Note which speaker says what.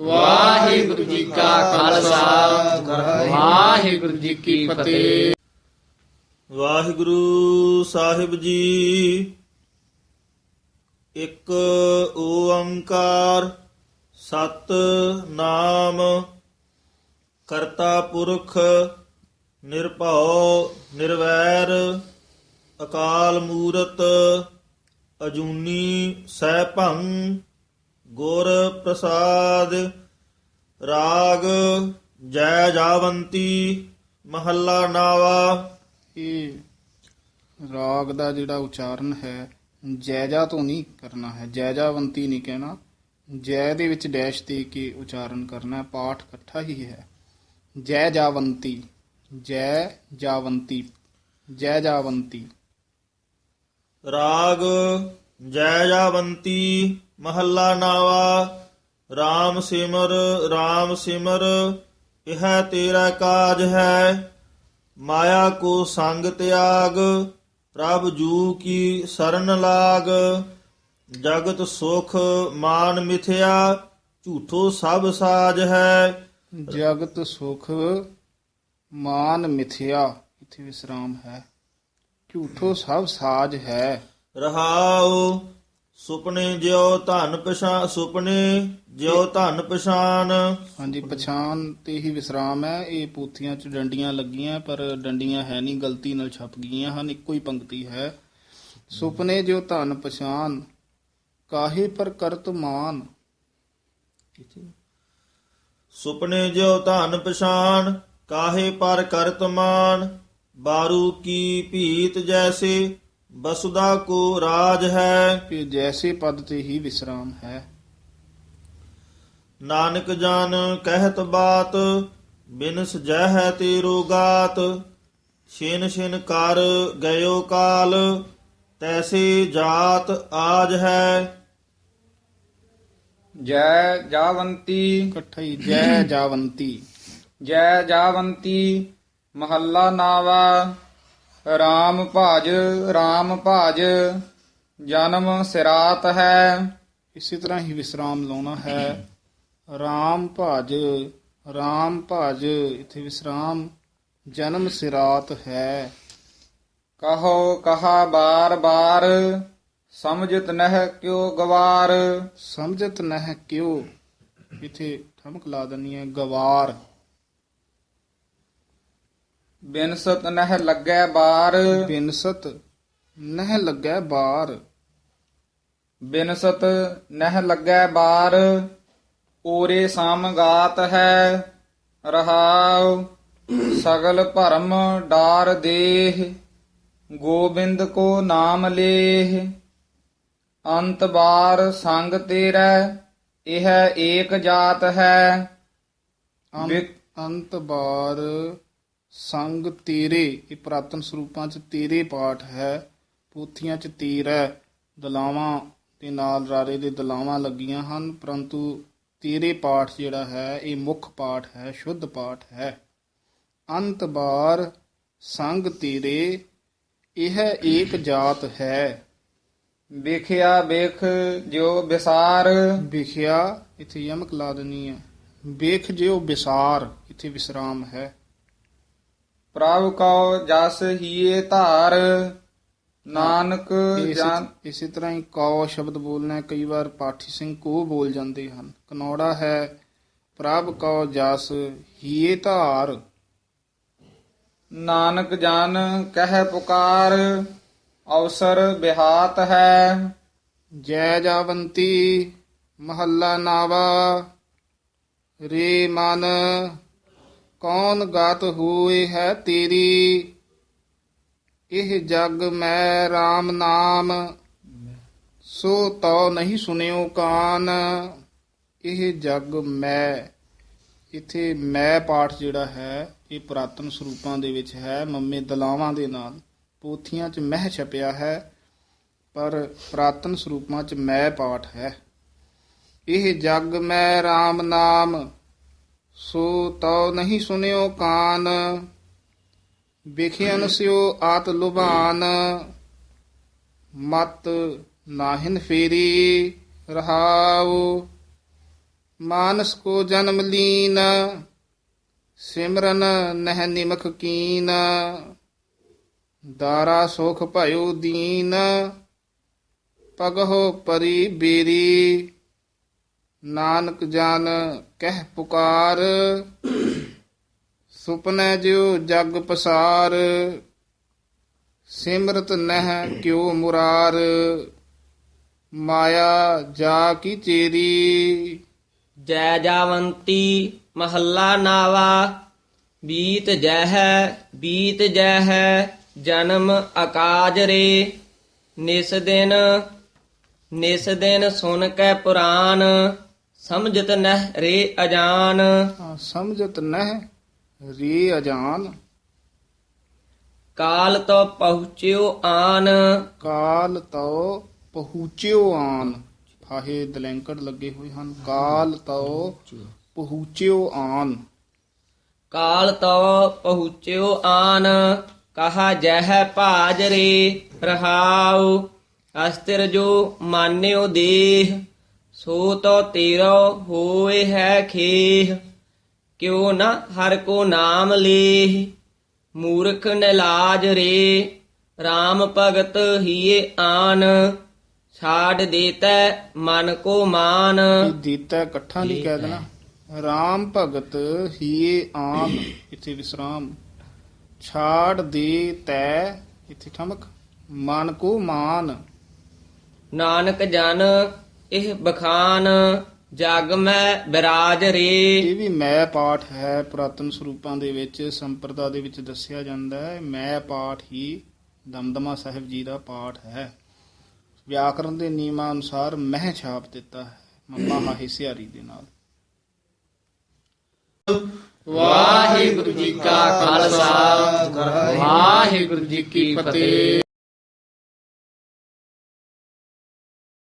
Speaker 1: ਵਾਹਿਗੁਰੂ ਜੀ ਕਾ ਖਾਲਸਾ। ਵਾਹਿਗੁਰੂ ਜੀ ਕੀ ਫਤਿਹ।
Speaker 2: ਵਾਹਿਗੁਰੂ ਸਾਹਿਬ ਜੀ, ਇੱਕ ਓੰਕਾਰ ਸਤ ਨਾਮ ਕਰਤਾ ਪੁਰਖ ਨਿਰਭਉ ਨਿਰਵੈਰ ਅਕਾਲ ਮੂਰਤ ਅਜੂਨੀ ਸੈਭੰ ਗੁਰ ਪ੍ਰਸਾਦ ਰਾਗ ਜੈ ਜਾਵੰਤੀ ਮਹੱਲਾ ਨਾਵਾ।
Speaker 3: ਇਹ ਰਾਗ ਦਾ ਜਿਹੜਾ ਉਚਾਰਨ ਹੈ ਜੈਜਾ ਤੋਂ ਨਹੀਂ ਕਰਨਾ ਹੈ ਜੈਜਾਵੰਤੀ ਨਹੀਂ ਕਹਿਣਾ। ਜੈ ਦੇ ਵਿੱਚ ਡੈਸ਼ ਦੇ ਕੇ ਉਚਾਰਨ ਕਰਨਾ ਹੈ ਪਾਠ ਇਕੱਠਾ ਹੀ ਹੈ। ਜੈ ਜਾਵੰਤੀ ਜੈ ਜਾਵੰਤੀ ਜੈ ਜਾਵੰਤੀ।
Speaker 2: ਰਾਗ ਜੈ ਜਾਵੰਤੀ ਮਹੱਲਾ ਨਾਵਾ RAM ਸਿਮਰ RAM ਸਿਮਰ, ਇਹ ਤੇਰਾ ਕਾਜ ਹੈ, ਮਾਇਆ ਕੋ ਸੰਗ ਤਿਆਗ, ਪ੍ਰਭ ਜੂ ਕੀ ਸਰਨ ਲਾਗ, ਜਗਤ ਸੁਖ ਮਾਨ ਮਿਥਿਆ, ਝੂਠੋ ਸਭ ਸਾਜ ਹੈ।
Speaker 3: ਜਗਤ ਸੁਖ ਮਾਨ ਮਿਥਿਆ, ਇਥੇ ਵਿਸਰਾਮ ਹੈ। ਝੂਠੋ ਸਭ ਸਾਜ ਹੈ।
Speaker 2: ਰਹਾਉ ਸੁਪਨੇ ਜਿਉ ਧਨ ਪਛਾਨ ਸੁਪਨੇ ਜਿਉ ਧਨ ਪਛਾਨ।
Speaker 3: ਹਾਂਜੀ ਪਛਾਣ ਤੇ ਹੀ ਵਿਸਰਾਮ ਹੈ। ਇਹ ਪੂਥੀਆਂ 'ਚ ਡੰਡੀਆਂ ਲੱਗੀਆਂ ਪਰ ਡੰਡੀਆਂ ਹੈ ਨਹੀਂ ਗਲਤੀ ਨਾਲ ਛਪ ਗਈਆਂ ਹਨ ਇੱਕੋ ਹੀ ਪੰਕਤੀ ਹੈ। ਸੁਪਨੇ ਜੋ ਧਨ ਪਛਾਨ ਕਾਹੇ ਪਰ ਕਰਤ ਮਾਨ?
Speaker 2: ਸੁਪਨੇ ਜਿਉ ਧਨ ਪਛਾਨ ਕਾਹੇ ਪਰ ਕਰਤਮਾਨ ਬਾਰੂ ਕੀ ਭੀਤ ਜੈਸੇ ਬਸੁਦਾ ਕੋ ਰਾਜ ਹੈ।
Speaker 3: ਕਿ ਜੈਸੇ ਪਦ ਤੇ ਹੀ ਵਿਸਰਾਮ ਹੈ।
Speaker 2: ਨਾਨਕ ਜਨ ਕਹਿਤ ਬਾਤ ਬਿਨਸ ਜੈ ਹੈ ਤੇਰੋ ਗਾਤ। ਛਿਨ ਛਿਨ ਕਰ ਗਇਓ ਕਾਲ ਤੈਸੇ ਜਾਤ ਆਜ ਹੈ।
Speaker 4: ਜੈ ਜਾਵੰਤੀ।
Speaker 3: ਇਕੱਠਾ ਜੈ ਜਾਵੰਤੀ।
Speaker 4: ਜੈ ਜਾਵੰਤੀ ਮਹੱਲਾ ਨਾਵਾ। RAM ਭਾਜ RAM ਭਾਜ ਜਨਮ ਸਿਰਾਤ ਹੈ।
Speaker 3: ਇਸੇ ਤਰ੍ਹਾਂ ਹੀ ਵਿਸਰਾਮ ਲਾਉਣਾ ਹੈ। RAM ਭਜ RAM ਭਜ ਇਥੇ ਵਿਸਰਾਮ ਜਨਮ ਸਿਰਾਤ ਹੈ।
Speaker 4: ਕਹੋ ਕਹਾ ਬਾਰ ਬਾਰ ਸਮਝਤ ਨਹਿ ਕਿਉ ਗਵਾਰ।
Speaker 3: ਸਮਝਤ ਨਹਿ ਕਿਉ? ਇਥੇ ਠਮਕ ਲਾ ਦਨੀ ਹੈ ਗਵਾਰ।
Speaker 4: ਬਿਨਸਤ ਨਹਿ ਲੱਗੈ ਬਾਰ।
Speaker 3: ਬਿਨਸਤ ਨਹਿ ਲੱਗੈ ਬਾਰ।
Speaker 4: ਬਿਨਸਤ ਨਹਿ ਲੱਗੈ ਬਾਰ ਓਰੇ ਸਮਗਾਤ ਹੈ ਰਹਾਉ ਸਗਲ ਭਰਮ ਡਾਰ ਦੇਹ ਗੋਬਿੰਦ ਕੋ ਨਾਮ ਲੇਹ। ਅੰਤ ਬਾਰ ਸੰਗ ਤੇਰਾ ਇਹ ਏਕ ਜਾਤ ਹੈ।
Speaker 3: ਅੰਤ- ਬਾਰ ਸੰਗ ਤੇਰੇ ਇਹ ਪ੍ਰਾਤਨ ਸਰੂਪਾਂ ਚ ਤੇਰੇ ਪਾਠ ਹੈ ਪੋਥੀਆਂ ਚ ਤੀਰ ਹੈ ਦਲਾਵਾਂ ਦੇ ਨਾਲ ਰਾਰੇ ਦੇ ਦਲਾਵਾਂ ਲੱਗੀਆਂ ਹਨ ਪਰੰਤੂ ਤੇਰੇ ਪਾਠ ਜਿਹੜਾ ਹੈ ਇਹ ਮੁੱਖ ਪਾਠ ਹੈ ਸ਼ੁੱਧ ਪਾਠ ਹੈ। ਅੰਤ ਬਾਰ ਸੰਗ ਤੇਰੇ ਇਹ ਏਕ ਜਾਤ ਹੈ।
Speaker 4: ਵਿਖਿਆ ਵਿਖ ਜੋ ਵਿਸਾਰ।
Speaker 3: ਵਿਖਿਆ ਇਥੇ ਯਮਕ ਲਾ ਦੇਣੀ ਹੈ। ਵੇਖ ਜਿਉ ਵਿਸਾਰ ਇਥੇ ਵਿਸਰਾਮ ਹੈ।
Speaker 4: ਪ੍ਰਭ ਕਉ ਜਸ ਹੀਏ ਧਾਰ ਨਾਨਕ ਜਨ
Speaker 3: ਇਸੇ ਤਰ੍ਹਾਂ ਹੀ ਕੌ ਸ਼ਬਦ ਬੋਲਣਾ ਕਈ ਵਾਰ ਪਾਠੀ ਸਿੰਘ ਕੋ ਬੋਲ ਜਾਂਦੇ ਹਨ। ਕਨੌੜਾ ਹੈ ਪ੍ਰਭ ਕਉ ਜਸ ਹੀਏ ਧਾਰ।
Speaker 4: ਨਾਨਕ ਜਨ ਕਹਿ ਪੁਕਾਰ ਅਵਸਰ ਬਿਹਾਤ ਹੈ।
Speaker 3: ਜੈ ਜਾਵੰਤੀ ਮਹੱਲਾ ਨਾਵਾ ਰੇ ਮਨ ਕੌਣ ਗਾਤ ਹੋਏ ਹੈ ਤੇਰੀ? ਇਹ ਜਗ ਮੈਂ RAM ਨਾਮ, ਸੋ ਤਉ ਨਹੀਂ ਸੁਨਿਓ ਕਾਨ। ਇਹ ਜਗ ਮੈਂ, ਇਥੇ ਮੈਂ ਪਾਠ ਜਿਹੜਾ ਹੈ, ਇਹ ਪੁਰਾਤਨ ਸਰੂਪਾਂ ਦੇ ਵਿੱਚ ਹੈ, ਮੰਮੇ ਦਲਾਵਾਂ ਦੇ ਨਾਲ। ਪੋਥੀਆਂ 'ਚ ਮਹਿ ਛਪਿਆ ਹੈ, ਪਰ ਪ੍ਰਾਤਨ ਸਰੂਪਾਂ 'ਚ ਮੈਂ ਪਾਠ ਹੈ। ਇਹ ਜਗ ਮੈਂ RAM ਨਾਮ ਸੋ ਤਉ ਨਹੀਂ ਸੁਨਿਓ ਕਾਨ ਵਿਖਿਆਨ ਸਿਓ ਆਤ ਲੁਭਾਨ। ਮਤ ਨਾਹਿਨ ਫੇਰੀ ਰਹਾਉ, ਮਾਨਸ ਕੋ ਜਨਮ ਲੀਨ, ਸਿਮਰਨ ਨਹਿ ਨਿਮਖ ਕੀਨ। ਦਾਰਾ ਸੁਖ ਭਇਓ ਦੀਨ ਪਗਹੁ ਪਰੀ ਬੇਰੀ। ਨਾਨਕ ਜਨ ਕਹਿ ਪੁਕਾਰ, ਸੁਪਨੇ ਜਿਉ ਜਗ ਪਸਾਰ, ਸਿਮਰਤ ਨਹਿ ਕਿਉ ਮੁਰਾਰ, ਮਾਇਆ ਜਾ ਕੀ ਚੇਰੀ।
Speaker 5: ਜੈ ਜਾਵੰਤੀ ਮਹੱਲਾ ਨਾਵਾ, ਬੀਤ ਜਹਿ ਬੀਤ ਜਹਿ, ਜਨਮ ਆਕਾਜ ਰੇ। ਨਿਸ ਦਿਨ ਨਿਸ ਦਿਨ ਸੁਨ ਕੈ ਪੁਰਾਨ ਸਮਝਤ ਨਹਿ ਰੇ ਅਜਾਨ।
Speaker 3: ਹਾਂ, ਸਮਝਤ ਨਹਿ ਰੇ ਅਜਾਨ।
Speaker 5: ਕਾਲ ਤੋ ਪਹੁੰਚਿਓ ਆਨ।
Speaker 3: ਕਾਲ ਤਉ ਪਹੁੰਚਿਓ ਆਨ। ਫਾਹੇ ਦਲੈਂਕੜ ਲੱਗੇ ਹੋਏ ਹਨ। ਕਾਲ ਤਉ ਪਹੁੰਚਿਓ ਆਨ।
Speaker 5: ਕਾਲ ਤੋ ਪਹੁੰਚਿਓ ਆਨ। ਕਹਾ ਜਹ ਭਾਜ ਰੇ ਰਹਾਉ। ਅਸਤਿਰ ਜੋ ਮਾਨਿਓ ਦੇਹ। ਸੋ ਤੋ ਤੇਰੋ ਹੋਏ ਹੈ ਖੇਹ ਕਿਉ ਨ ਹਰ ਕੋ ਨਾਮ ਲੇਹ। ਮੂਰਖ ਨਿਲਾਜ ਰੇ RAM ਭਗਤ ਹੀਏ ਆਨ। ਛਾੜ ਦੇਤੈ ਮਨ ਕੋ ਮਾਨ।
Speaker 3: ਦੀਤਾ ਇਕੱਠਾ ਨਹੀਂ ਕਹਿ ਦੇਣਾ RAM ਭਗਤ ਹੀਏ ਆਨ। ਇੱਥੇ ਵਿਸਰਾਮ। ਛਾੜ ਦੇ ਤੈ ਇੱਥੇ ਠਮਕ। ਮਨ ਕੋ ਮਾਨ।
Speaker 5: ਨਾਨਕ ਜਨ ਇਹ ਬਖਾਨ ਜਗ ਮੈਂ ਬਿਰਾਜ ਰੇ।
Speaker 3: ਇਹ ਵੀ ਮੈਂ ਪਾਠ ਹੈ ਪੁਰਾਤਨ ਸਰੂਪਾਂ ਦੇ ਵਿੱਚ ਸੰਪਰਦਾ ਦੇ ਵਿੱਚ ਦੱਸਿਆ ਜਾਂਦਾ ਹੈ। ਮੈਂ ਪਾਠ ਹੀ ਦਮਦਮਾ ਸਾਹਿਬ ਜੀ ਦਾ ਪਾਠ ਹੈ। ਵਿਆਕਰਣ ਦੇ ਨਿਯਮਾਂ ਅਨੁਸਾਰ ਮਹਿ ਛਾਪ ਦਿੱਤਾ ਹੈ ਮੰਮਾ ਹਾਹੀ ਸਿਆਰੀ ਦੇ ਨਾਲ।
Speaker 1: ਵਾਹਿਗੁਰੂ ਜੀ ਕਾ ਖਾਲਸਾ ਵਾਹਿਗੁਰੂ ਜੀ ਕੀ ਫਤਿਹ।